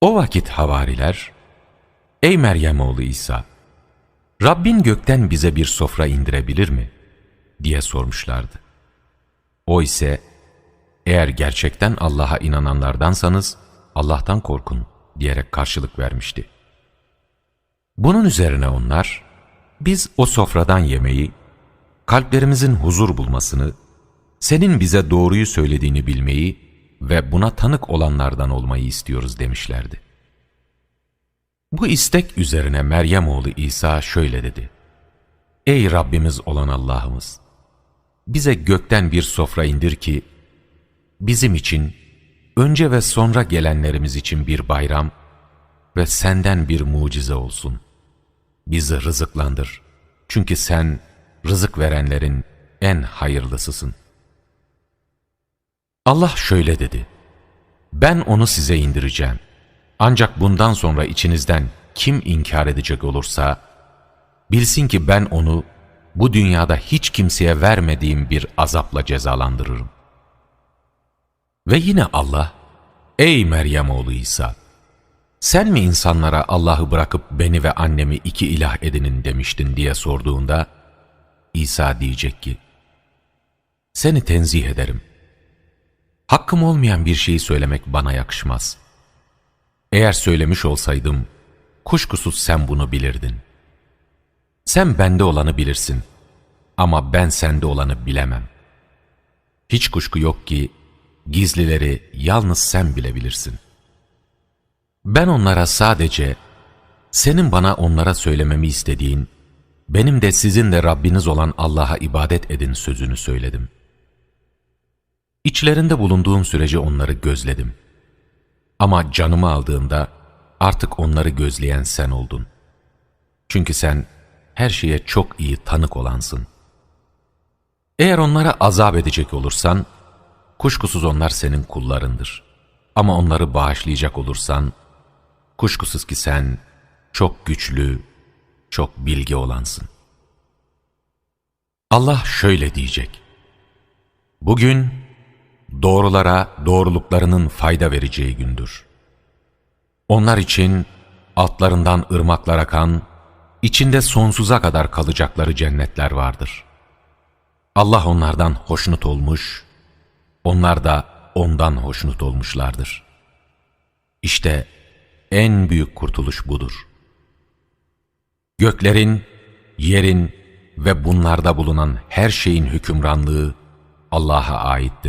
O vakit havariler, Ey Meryem oğlu İsa, Rabbin gökten bize bir sofra indirebilir mi? diye sormuşlardı. O ise, eğer gerçekten Allah'a inananlardansanız Allah'tan korkun diyerek karşılık vermişti. Bunun üzerine onlar, biz o sofradan yemeği, kalplerimizin huzur bulmasını, senin bize doğruyu söylediğini bilmeyi ve buna tanık olanlardan olmayı istiyoruz demişlerdi. Bu istek üzerine Meryem oğlu İsa şöyle dedi. Ey Rabbimiz olan Allah'ımız! Bize gökten bir sofra indir ki, bizim için, önce ve sonra gelenlerimiz için bir bayram ve senden bir mucize olsun. Bizi rızıklandır. Çünkü sen rızık verenlerin en hayırlısısın. Allah şöyle dedi. Ben onu size indireceğim. Ancak bundan sonra içinizden kim inkar edecek olursa, bilsin ki ben onu bu dünyada hiç kimseye vermediğim bir azapla cezalandırırım. Ve yine Allah, Ey Meryem oğlu İsa! Sen mi insanlara Allah'ı bırakıp beni ve annemi iki ilah edinin demiştin diye sorduğunda, İsa diyecek ki, Seni tenzih ederim. Hakkım olmayan bir şeyi söylemek bana yakışmaz. Eğer söylemiş olsaydım, kuşkusuz sen bunu bilirdin. Sen bende olanı bilirsin ama ben sende olanı bilemem. Hiç kuşku yok ki, gizlileri yalnız sen bilebilirsin. Ben onlara sadece, senin bana onlara söylememi istediğin, benim de sizin de Rabbiniz olan Allah'a ibadet edin sözünü söyledim. İçlerinde bulunduğum sürece onları gözledim. Ama canımı aldığımda artık onları gözleyen sen oldun. Çünkü sen her şeye çok iyi tanık olansın. Eğer onlara azap edecek olursan, kuşkusuz onlar senin kullarındır. Ama onları bağışlayacak olursan, kuşkusuz ki sen çok güçlü, çok bilgi olansın. Allah şöyle diyecek. Bugün doğrulara doğruluklarının fayda vereceği gündür. Onlar için altlarından ırmaklar akan, içinde sonsuza kadar kalacakları cennetler vardır. Allah onlardan hoşnut olmuş, onlar da ondan hoşnut olmuşlardır. İşte en büyük kurtuluş budur. Göklerin, yerin ve bunlarda bulunan her şeyin hükümranlığı Allah'a aittir.